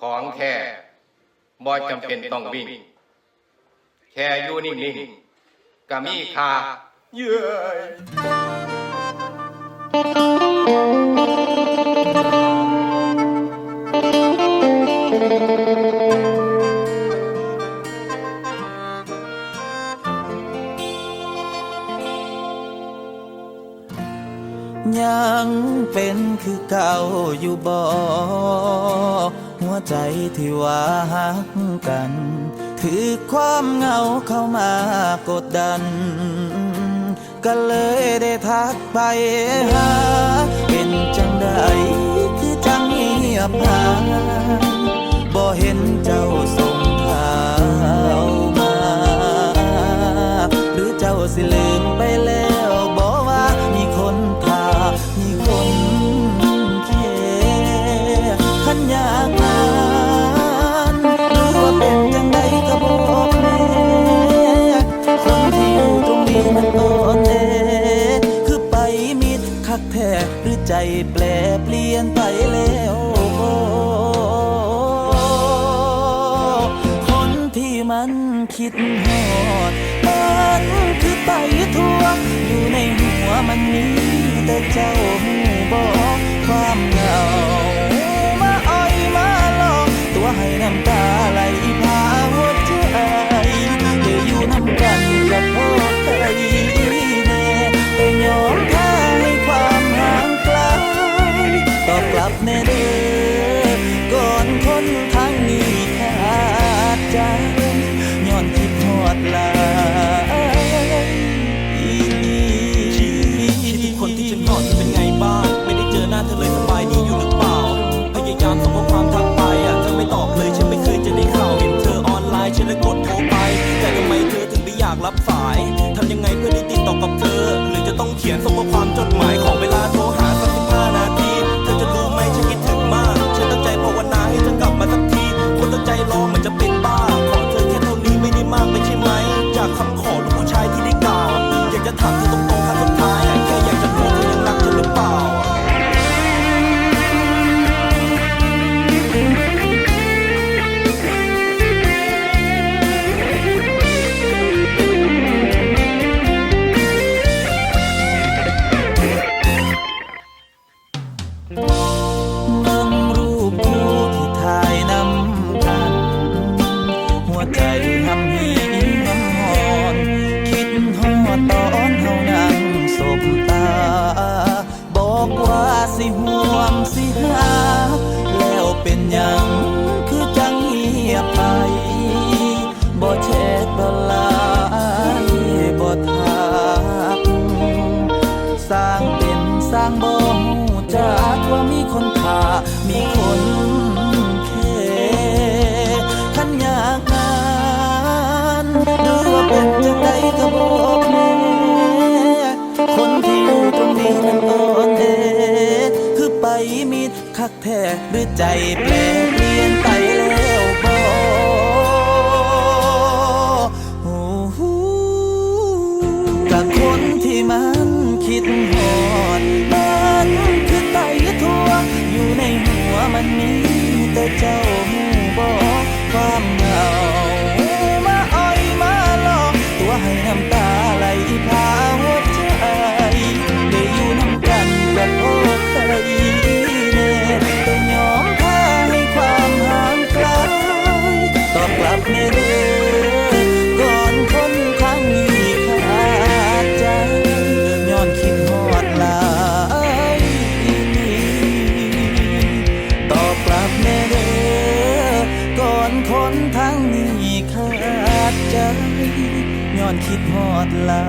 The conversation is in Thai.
ของแท้บ่จำเป็นต้องวิ่ง แค่อยู่นิ่งๆก็มีค่าเย้ย ยังเป็นคือเก่าอยู่บ่หัวใจที่ว่าหักกัน ถือความเงาเข้ามากดดัน ก็เลยได้ทักไปหา เป็นจังใดคือจังเงียบหาบ่เห็นเจ้าส่งข่าวมา หรือเจ้าสิลืมไปแล้ว แท้หรือใจแปลเปลี่ยนไปแล้วคนที่มันคิดหอดมันคือไปทั่วอยู่ในหัวมันนี้แต่เจ้าหูบอก มีคนเคขันอยากงานหรือว่าเป็นจังใดก็บอกแม่คนที่อยู่ตรงนี้นั้นอ่อนเอคือไปมีคักแท้หรือใจเปลน the me. นคนทั้งนี้ขาดใจย้อนคิดหอดลา